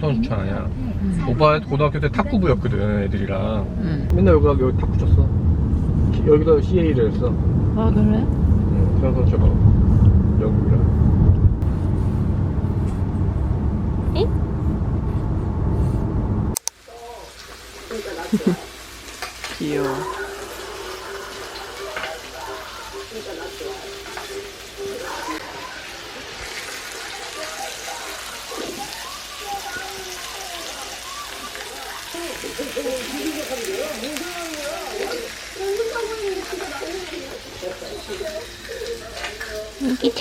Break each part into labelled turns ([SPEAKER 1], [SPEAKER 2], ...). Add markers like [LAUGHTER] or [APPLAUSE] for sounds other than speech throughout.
[SPEAKER 1] 선수촌 아니야. 오빠 고등학교 때 탁구부였거든 애들이랑.
[SPEAKER 2] 응.
[SPEAKER 1] 맨날 여기 여기 탁구 쳤어. 기- 여기다 CA를 했어.
[SPEAKER 2] 아 그래?
[SPEAKER 1] 응, 평영 선수가 영국이랑.
[SPEAKER 2] 귀여워.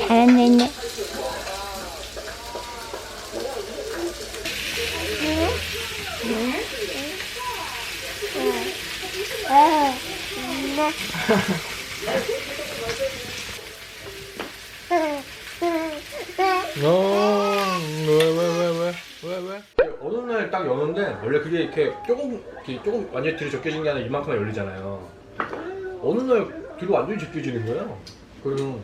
[SPEAKER 3] 잘하네.
[SPEAKER 1] 어, 왜왜왜 왜왜 왜? 어느 날 딱 여는데 원래 그게 이렇게 조금 이렇게 조금 완전히 뒤로 적혀진 게 아니라 이만큼 열리잖아요. 어느 날 뒤로 완전히 적혀지는 거예요. 그래서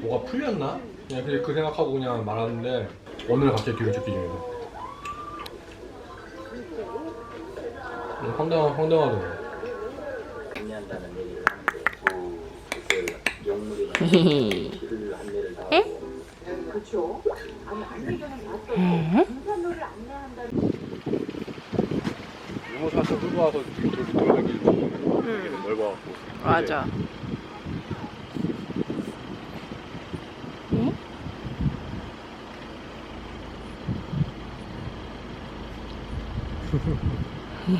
[SPEAKER 1] 뭐가 풀렸나? 그냥 그, 그 생각하고 그냥 말하는데 날 갑자기 뒤로 적혀지는 거. 음, 황당 황당하더라고.
[SPEAKER 4] 정리한다는 얘기를 하는데 그 용물이나 길을 안내를 다
[SPEAKER 1] 유모 사서 끌고 와서 돌아다니는 응. 넓어갖고.
[SPEAKER 2] 맞아.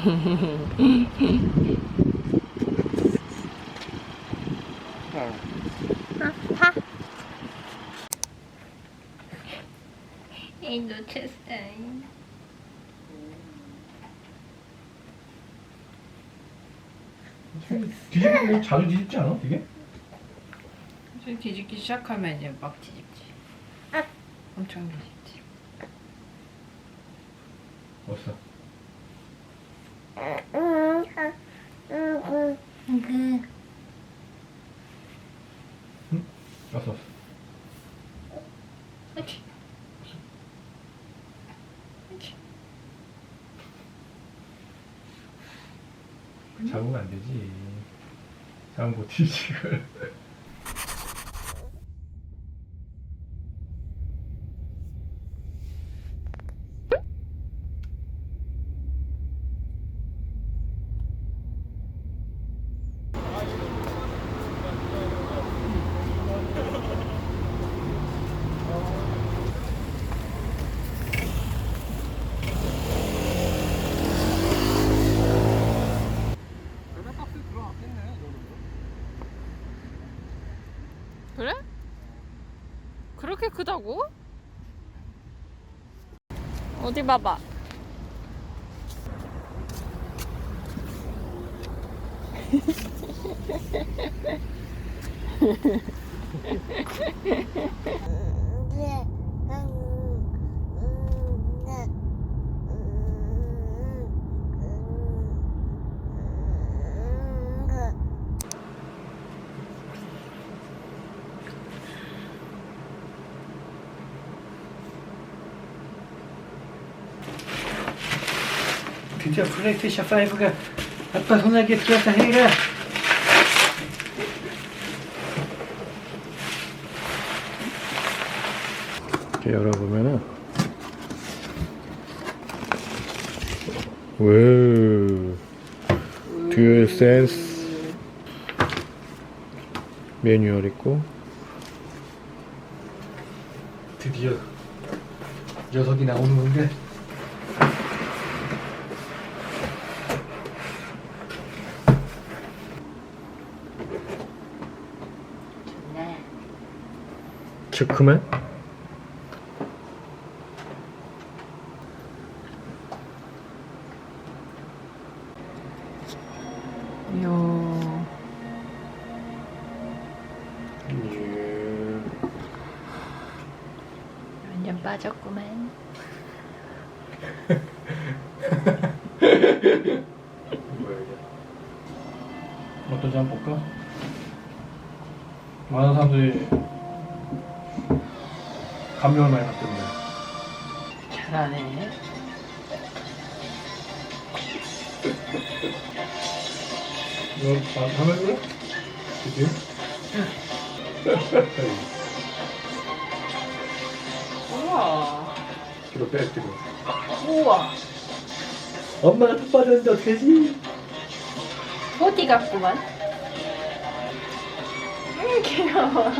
[SPEAKER 3] 이.
[SPEAKER 1] 뒤집고 자주 뒤집지 않아? 이게?
[SPEAKER 2] 이제 뒤집기 시작하면 이제 막 뒤집지. 엄청 뒤집지.
[SPEAKER 1] 없어.
[SPEAKER 3] 그
[SPEAKER 1] 없어 없어. 잡으면 안 되지. 잡으면 못 뒤지 그걸.
[SPEAKER 2] 그렇게 크다고? 어디 봐봐. [LAUGHS]
[SPEAKER 5] 드디어 플레이스테이션 5가 아빠 손에게 들어왔다 해라.
[SPEAKER 1] 이렇게 열어보면은 왜 듀얼 센스 매뉴얼 있고
[SPEAKER 5] 드디어 녀석이 나오는 건데.
[SPEAKER 1] 츠크맨?
[SPEAKER 2] 이야. 완전 빠졌구만.
[SPEAKER 1] 뭐야 이게 어떤지 한번 볼까? 많은 사람들이 감명을 많이 받던데
[SPEAKER 2] 잘하네.
[SPEAKER 5] 너 밤에 그래? 그치? [LAUGHS]
[SPEAKER 3] 우와.
[SPEAKER 5] 뒤로 빼 뒤로
[SPEAKER 3] 우와.
[SPEAKER 5] 엄마가 턱 빠졌는데 어떡하지?
[SPEAKER 3] 어디 갔구만? 음, 귀여워.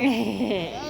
[SPEAKER 3] 우와. [LAUGHS]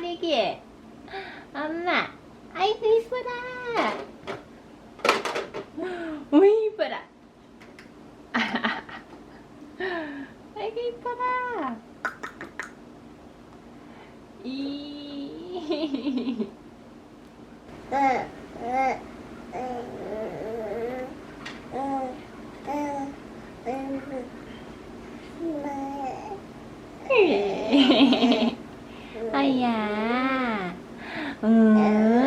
[SPEAKER 3] 리기. 엄마. 아이고 이뻐라. 오이 [LAUGHS] 이뻐라. 아이고 이뻐라. 이. 아 응. 응.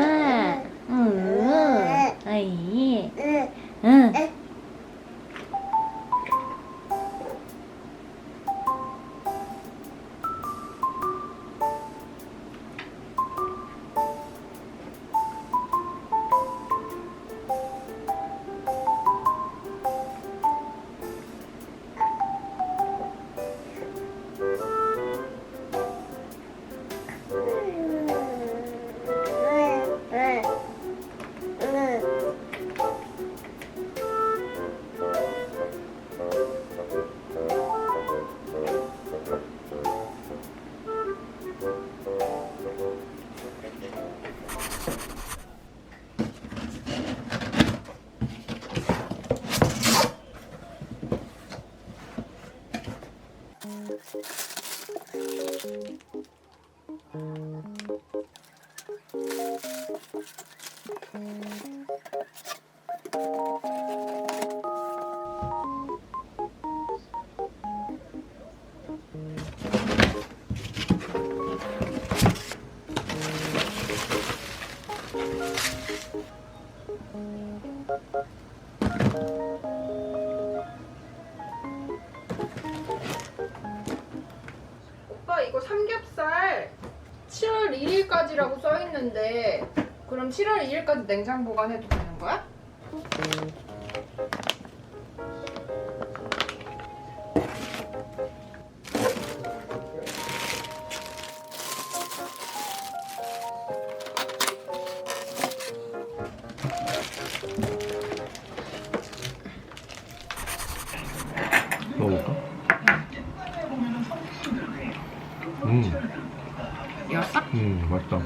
[SPEAKER 2] 냉장 보관해도 되는 거야? 음.
[SPEAKER 1] 음, 맛있다.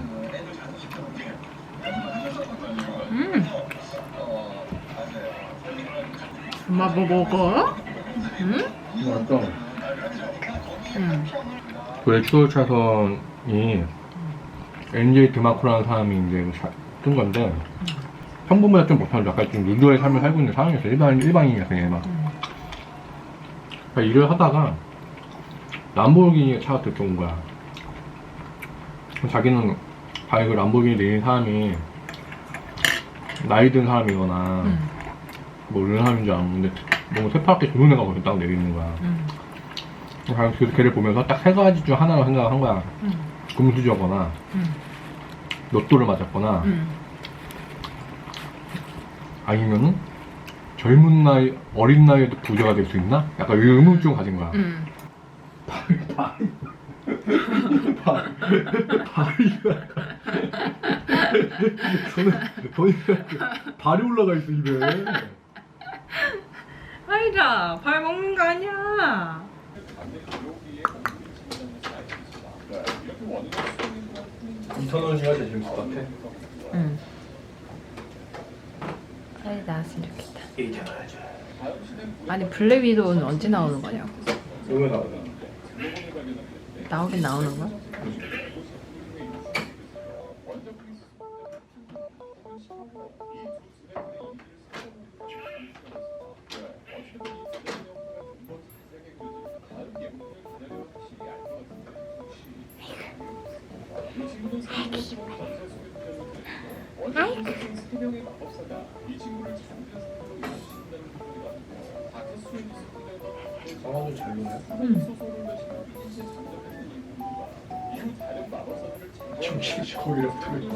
[SPEAKER 2] 엄마 뭐 먹어? 응?
[SPEAKER 1] 맛있다.
[SPEAKER 2] 응.
[SPEAKER 1] 그 엑소 차선이 NJ 드마코라는 사람이 이제 자- 쓴 건데 평범보다 좀 못하는 약간 좀 루드의 삶을 살고 있는 상황이었어 일반 일반인이야 그냥 막. 그러니까 일을 하다가 람보르기니 차가 들어온 거야. 그럼 자기는 바이크 람보르기니 내린 사람이 나이 든 사람이거나
[SPEAKER 2] 응.
[SPEAKER 1] 뭐 이런 사람인 줄 알았는데 너무 새파랗게 조는 애가 거기 딱 내리는 거야.
[SPEAKER 2] 응.
[SPEAKER 1] 그래서 걔를 보면서 딱 세 가지 중 하나로 생각을 한 거야.
[SPEAKER 2] 응.
[SPEAKER 1] 금수저거나
[SPEAKER 2] 응.
[SPEAKER 1] 로또를 맞았거나
[SPEAKER 2] 응.
[SPEAKER 1] 아니면은 젊은 나이 어린 나이에도 부자가 될 수 있나? 약간 이 의문점 가진 거야.
[SPEAKER 2] 응.
[SPEAKER 1] 발이가 저는 저는 발이 올라가 있어 입에.
[SPEAKER 2] 아이다, 발 먹는 거 아니야.
[SPEAKER 1] 이천 원이가 제일 재밌을 것 같아.
[SPEAKER 2] 응. 빨리 나왔으면 좋겠다.
[SPEAKER 1] 이잖아야지.
[SPEAKER 2] 아니 블랙 위도우는 언제 나오는 거냐고.
[SPEAKER 1] 너무 나오다.
[SPEAKER 2] 나오긴 나오는 거야?
[SPEAKER 1] 잘 노네. 정신이 거기로 붙어 있네.